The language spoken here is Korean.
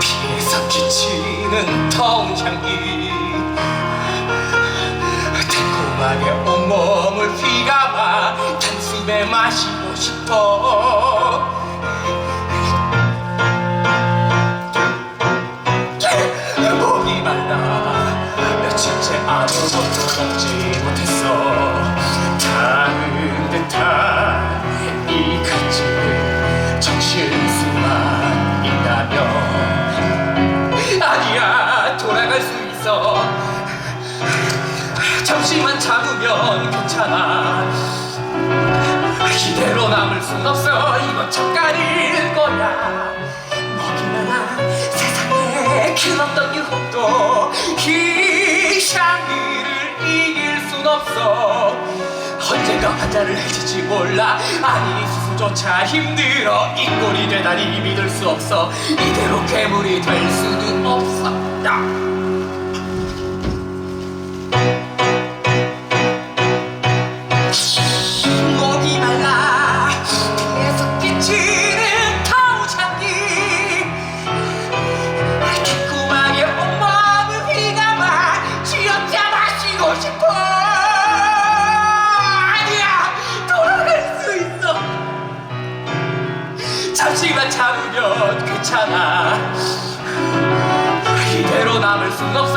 피상 지치는 통장이 달콤하게 온몸을 휘감아 단숨에 마시고 싶어. 목이 말라 며칠째 아무것도 먹지. 잠시만 참으면 괜찮아. 이대로 남을 순 없어. 이건 잠깐일 거야. 먹이나 세상에 그었던 유혹도 이 샹리를 이길 순 없어. 언젠가 환자를 해칠지 몰라. 아니 수조차 힘들어. 이 꼴이 되다니 믿을 수 없어. 이대로 괴물이 될수 잠시만 참으면 괜찮아. 이대로 남을 순 없어